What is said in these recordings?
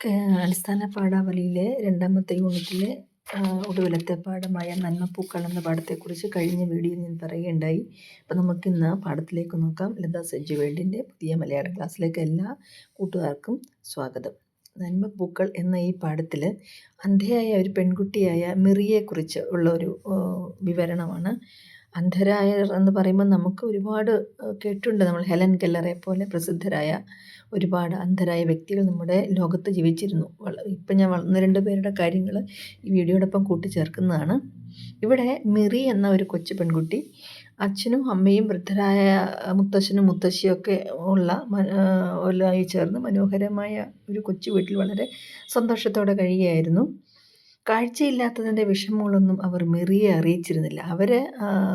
അടിസ്ഥാന പാഠാവലിയിലെ രണ്ടാമത്തെ യൂണിറ്റിലെ ഒടുവിലത്തെ പാഠമായ നന്മപ്പൂക്കൾ എന്ന പാഠത്തെക്കുറിച്ച് കഴിഞ്ഞ വീഡിയോയിൽ ഞാൻ പറയുകയുണ്ടായി. അപ്പോൾ നമുക്കിന്ന് പാഠത്തിലേക്ക് നോക്കാം. ലതാ സജ്ജു വേൾഡിന്റെ പുതിയ മലയാളം ക്ലാസ്സിലേക്ക് എല്ലാ കൂട്ടുകാർക്കും സ്വാഗതം. നന്മ നന്മപ്പൂക്കൾ എന്ന ഈ പാഠത്തിൽ അന്ധയായ ഒരു പെൺകുട്ടിയായ മിറിയെക്കുറിച്ച് ഉള്ള ഒരു വിവരണമാണ് അന്ധരായർ എന്ന് പറയുമ്പോൾ നമുക്ക് ഒരുപാട് കേട്ടിട്ടുണ്ട്. നമ്മൾ ഹെലൻ കെല്ലറെ പോലെ പ്രസിദ്ധരായ ഒരുപാട് അന്ധരായ വ്യക്തികൾ നമ്മുടെ ലോകത്ത് ജീവിച്ചിരുന്നു. ഇപ്പം ഞാൻ ഒന്ന് രണ്ട് പേരുടെ കാര്യങ്ങൾ ഈ വീഡിയോടൊപ്പം കൂട്ടിച്ചേർക്കുന്നതാണ്. ഇവിടെ മിറി എന്ന ഒരു കൊച്ചു പെൺകുട്ടി അച്ഛനും അമ്മയും വൃദ്ധരായ മുത്തശ്ശനും മുത്തശ്ശിയൊക്കെ ഉള്ള എല്ലായി ചേർന്ന് മനോഹരമായ ഒരു കൊച്ചു വീട്ടിൽ വളരെ സന്തോഷത്തോടെ കഴിയുകയായിരുന്നു. കാഴ്ചയില്ലാത്തതിന്റെ വിഷമങ്ങളൊന്നും അവർ മെറിയെ അറിയിച്ചിരുന്നില്ല. അവർ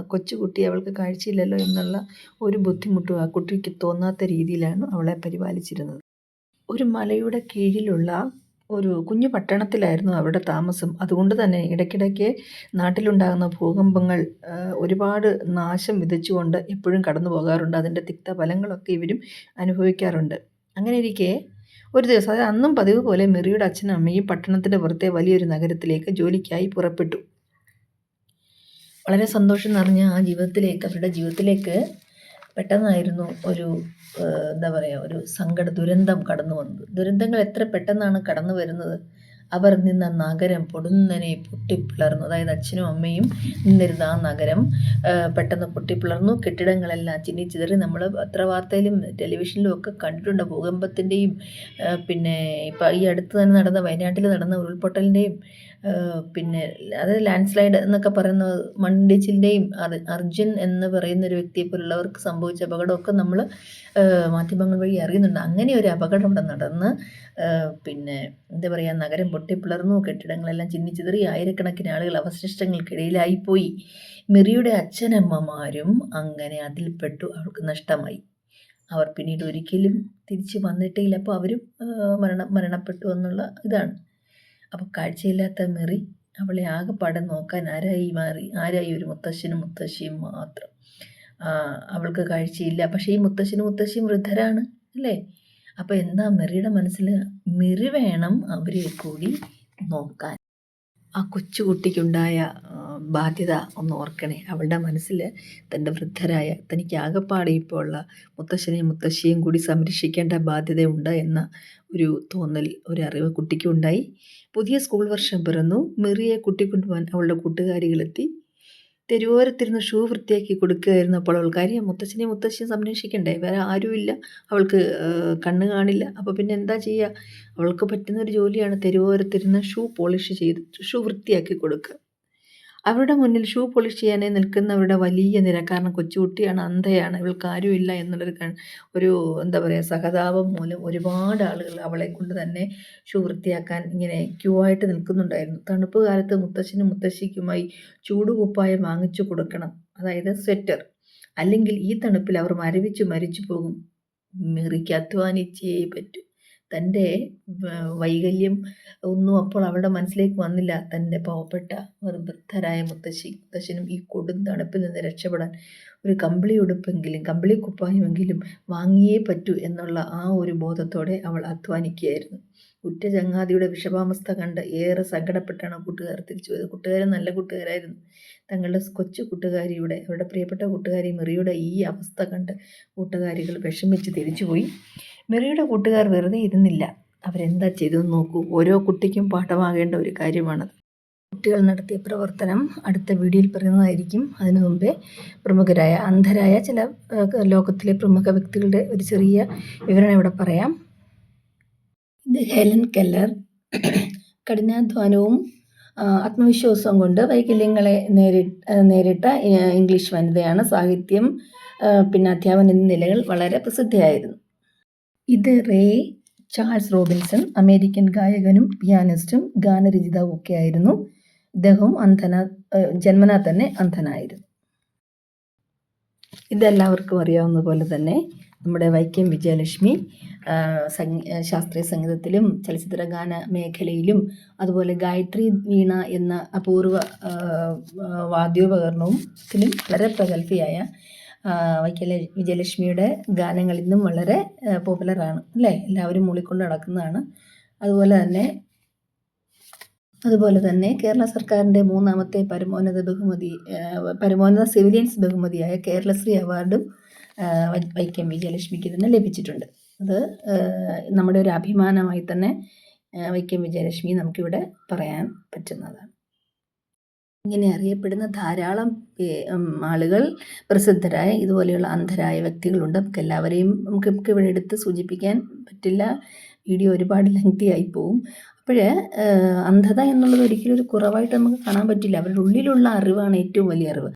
കൊച്ചുകുട്ടി അവൾക്ക് കാഴ്ചയില്ലല്ലോ എന്നുള്ള ഒരു ബുദ്ധിമുട്ടും ആ കുട്ടിക്ക് തോന്നാത്ത രീതിയിലാണ് അവളെ പരിപാലിച്ചിരുന്നത്. ഒരു മലയുടെ കീഴിലുള്ള ഒരു കുഞ്ഞു പട്ടണത്തിലായിരുന്നു അവരുടെ താമസം. അതുകൊണ്ട് തന്നെ ഇടയ്ക്കിടയ്ക്ക് നാട്ടിലുണ്ടാകുന്ന ഭൂകമ്പങ്ങൾ ഒരുപാട് നാശം വിതച്ചുകൊണ്ട് എപ്പോഴും കടന്നു പോകാറുണ്ട് അതിന്റെ തിക്ത ഫലങ്ങളൊക്കെ ഇവരും അനുഭവിക്കാറുണ്ട്. അങ്ങനെ ഇരിക്കെ ഒരു ദിവസം അത് അന്നും പതിവ് പോലെ മെറിയുടെ അച്ഛനും അമ്മയും പട്ടണത്തിന്റെ പുറത്തെ വലിയൊരു നഗരത്തിലേക്ക് ജോലിക്കായി പുറപ്പെട്ടു. വളരെ സന്തോഷം നിറഞ്ഞ ആ ജീവിതത്തിലേക്ക് അവരുടെ ജീവിതത്തിലേക്ക് പെട്ടെന്നായിരുന്നു ഒരു എന്താ പറയുക ഒരു സങ്കട ദുരന്തം കടന്നു വന്നത് ദുരന്തങ്ങൾ എത്ര പെട്ടെന്നാണ് കടന്നു വരുന്നത് അവർ നിന്ന നഗരം പൊടുന്നനെ പൊട്ടിപ്പിളർന്നു. അതായത് അച്ഛനും അമ്മയും നിന്നിരുന്ന ആ നഗരം പെട്ടെന്ന് പൊട്ടിപ്പിളർന്നു. കെട്ടിടങ്ങളെല്ലാം ചിന്തിച്ചിതറി നമ്മൾ പത്രവാർത്തയിലും ടെലിവിഷനിലും ഒക്കെ കണ്ടിട്ടുണ്ട്. ഭൂകമ്പത്തിന്റെയും പിന്നെ ഇപ്പം ഈ അടുത്ത് തന്നെ നടന്ന വയനാട്ടിൽ നടന്ന ഉരുൾപൊട്ടലിന്റെയും പിന്നെ അത് ലാൻഡ് സ്ലൈഡ് എന്നൊക്കെ പറയുന്ന മണ്ണിടിച്ചിലിന്റെയും അർജുൻ എന്ന് പറയുന്ന ഒരു വ്യക്തിയെ പോലുള്ളവർക്ക് സംഭവിച്ച അപകടമൊക്കെ നമ്മൾ മാധ്യമങ്ങൾ വഴി അറിയുന്നുണ്ട്. അങ്ങനെ ഒരു അപകടം ഇവിടെ നടന്ന് പിന്നെ എന്താ പറയുക നഗരം പൊട്ടിപ്പിളർന്നു കെട്ടിടങ്ങളെല്ലാം ചിന്നിച്ചിതറി ആയിരക്കണക്കിന് ആളുകൾ അവശിഷ്ടങ്ങൾക്കിടയിലായിപ്പോയി. മിറിയുടെ അച്ഛനമ്മമാരും അങ്ങനെ അതിൽപ്പെട്ടു. അവൾക്ക് നഷ്ടമായി. അവർ പിന്നീട് ഒരിക്കലും തിരിച്ചു വന്നിട്ടില്ല. അപ്പോൾ അവരും മരണം മരണപ്പെട്ടു എന്നുള്ള ഇതാണ്. അപ്പോൾ കാഴ്ചയില്ലാത്ത മെറി അവളെ ആകെപ്പാടെ നോക്കാൻ ആരായി മാറി? ആരായി ഒരു മുത്തശ്ശനും മുത്തശ്ശിയും മാത്രം? അവൾക്ക് കാഴ്ചയില്ല. പക്ഷേ ഈ മുത്തശ്ശനും മുത്തശ്ശിയും വൃദ്ധരാണ് അല്ലേ? അപ്പോൾ എന്താ മെറിയുടെ മനസ്സിൽ മെറി വേണം അവരെ കൂടി നോക്കാൻ. ആ കൊച്ചുകുട്ടിക്കുണ്ടായ ബാധ്യത ഒന്ന് ഓർക്കണേ. അവളുടെ മനസ്സിൽ തന്റെ വൃദ്ധരായ തനിക്ക് ആകെപ്പാടെ ഇപ്പോൾ ഉള്ള മുത്തശ്ശനെയും മുത്തശ്ശിയും കൂടി സംരക്ഷിക്കേണ്ട ബാധ്യതയുണ്ട് എന്ന ഒരു തോന്നൽ ഒരു അറിവ് കുട്ടിക്കുണ്ടായി. പുതിയ സ്കൂൾ വർഷം പിറന്നു. മെറിയെ കുട്ടിക്കൊണ്ടുപോകാൻ അവളുടെ കൂട്ടുകാരികളെത്തി. തെരുവോരത്തിരുന്ന് ഷൂ വൃത്തിയാക്കി കൊടുക്കുകയായിരുന്നു അപ്പോൾ അവൾ കാര്യം മുത്തച്ഛനെയും മുത്തശ്ശിയും സംരക്ഷിക്കണ്ടേ? വേറെ ആരുമില്ല. അവൾക്ക് കണ്ണ് കാണില്ല. അപ്പോൾ പിന്നെ എന്താ ചെയ്യുക അവൾക്ക് പറ്റുന്ന ഒരു ജോലിയാണ് തെരുവോരത്തിരുന്ന് ഷൂ പോളിഷ് ചെയ്ത് ഷൂ വൃത്തിയാക്കി കൊടുക്കുക. അവരുടെ മുന്നിൽ ഷൂ പോളിഷ് ചെയ്യാനേ നിൽക്കുന്നവരുടെ വലിയ നിര. കാരണം കൊച്ചുകുട്ടിയാണ് അന്ധയാണ് ഇവൾക്ക് കാര്യമില്ല എന്നുള്ളൊരു ഒരു എന്താ പറയുക സഹതാപം മൂലം ഒരുപാട് ആളുകൾ അവളെ കൊണ്ട് തന്നെ ഷൂ വൃത്തിയാക്കാൻ ഇങ്ങനെ ക്യൂ ആയിട്ട് നിൽക്കുന്നുണ്ടായിരുന്നു. തണുപ്പ് കാലത്ത് മുത്തശ്ശനും മുത്തശ്ശിക്കുമായി ചൂടുകുപ്പായം വാങ്ങിച്ചു കൊടുക്കണം. അതായത് സ്വെറ്റർ. അല്ലെങ്കിൽ ഈ തണുപ്പിൽ അവർ മരവിച്ച് മരിച്ചു പോകും. മെറിക്ക് അധ്വാനിച്ചേ പറ്റൂ. തന്റെ വൈകല്യം ഒന്നും അപ്പോൾ അവളുടെ മനസ്സിലേക്ക് വന്നില്ല. തന്റെ പാവപ്പെട്ട വൃദ്ധരായ മുത്തശ്ശി മുത്തശ്ശനും ഈ കൊടും തണുപ്പിൽ നിന്ന് രക്ഷപ്പെടാൻ ഒരു കമ്പിളി ഉടുപ്പെങ്കിലും കമ്പിളി കുപ്പായമെങ്കിലും വാങ്ങിയേ പറ്റൂ എന്നുള്ള ആ ഒരു ബോധത്തോടെ അവൾ അധ്വാനിക്കുകയായിരുന്നു. ഉറ്റ ചങ്ങാതിയുടെ വിഷമാവസ്ഥ കണ്ട് ഏറെ സങ്കടപ്പെട്ടാണ് കൂട്ടുകാർ തിരിച്ചു പോയത്. കൂട്ടുകാരൻ നല്ല കൂട്ടുകാരായിരുന്നു. തങ്ങളുടെ കൊച്ചു കൂട്ടുകാരിയുടെ അവരുടെ പ്രിയപ്പെട്ട കൂട്ടുകാരി മെറിയുടെ ഈ അവസ്ഥ കണ്ട് കൂട്ടുകാരികൾ വിഷമിച്ച് തിരിച്ചുപോയി. മെറിയുടെ കൂട്ടുകാർ വെറുതെ ഇരുന്നില്ല. അവരെന്താ ചെയ്തതെന്ന് നോക്കൂ. ഓരോ കുട്ടിക്കും പാഠമാകേണ്ട ഒരു കാര്യമാണത്. കുട്ടികൾ നടത്തിയ പ്രവർത്തനം അടുത്ത വീഡിയോയിൽ പറയുന്നതായിരിക്കും. അതിനു മുമ്പേ പ്രമുഖരായ അന്ധരായ ചില ലോകത്തിലെ പ്രമുഖ വ്യക്തികളുടെ ഒരു ചെറിയ വിവരണം ഇവിടെ പറയാം. ഇത് ഹെലൻ കെല്ലർ. കഠിനാധ്വാനവും ആത്മവിശ്വാസവും കൊണ്ട് വൈകല്യങ്ങളെ നേരി നേരിട്ട ഇംഗ്ലീഷ് വനിതയാണ് സാഹിത്യം പിന്നെ അധ്യാപനം എന്നീ നിലകൾ വളരെ പ്രസിദ്ധിയായിരുന്നു. ഇത് റേ ചാൾസ് റോബിൻസൺ അമേരിക്കൻ ഗായകനും പിയാനിസ്റ്റും ഗാനരചിതാവും ഒക്കെ ആയിരുന്നു ഇദ്ദേഹവും അന്ധന ജന്മനാ തന്നെ അന്ധനായിരുന്നു. ഇതെല്ലാവർക്കും അറിയാവുന്ന പോലെ തന്നെ നമ്മുടെ വൈക്കം വിജയലക്ഷ്മി ശാസ്ത്രീയ സംഗീതത്തിലും ചലച്ചിത്ര ഗാന മേഖലയിലും അതുപോലെ ഗായത്രി വീണ എന്ന അപൂർവ വാദ്യോപകരണവും വളരെ പ്രഗത്ഭയായ വൈക്കല വിജയലക്ഷ്മിയുടെ ഗാനങ്ങൾ ഇന്നും വളരെ പോപ്പുലറാണ് അല്ലേ? എല്ലാവരും മൂളിക്കൊണ്ട് നടക്കുന്നതാണ്. അതുപോലെ തന്നെ അതുപോലെ തന്നെ കേരള സർക്കാരിന്റെ മൂന്നാമത്തെ പരമോന്നത ബഹുമതി പരമോന്നത സിവിലിയൻസ് ബഹുമതിയായ കേരളശ്രീ അവാർഡും വൈക്കം വിജയലക്ഷ്മിക്ക് തന്നെ ലഭിച്ചിട്ടുണ്ട്. അത് നമ്മുടെ ഒരു അഭിമാനമായി തന്നെ വൈക്കം വിജയലക്ഷ്മി നമുക്കിവിടെ പറയാൻ പറ്റുന്നതാണ്. ഇങ്ങനെ അറിയപ്പെടുന്ന ധാരാളം ആളുകൾ പ്രസിദ്ധരായ ഇതുപോലെയുള്ള അന്ധരായ വ്യക്തികളുണ്ട്. നമുക്ക് എല്ലാവരെയും നമുക്ക് ഇവിടെ എടുത്ത് സൂചിപ്പിക്കാൻ പറ്റില്ല. വീഡിയോ ഒരുപാട് ലെങ്തി ആയി പോവും. അപ്പോഴേ അന്ധത എന്നുള്ളത് ഒരിക്കലും ഒരു കുറവായിട്ട് നമുക്ക് കാണാൻ പറ്റില്ല. അവരുടെ ഉള്ളിലുള്ള അറിവാണ് ഏറ്റവും വലിയ അറിവ്.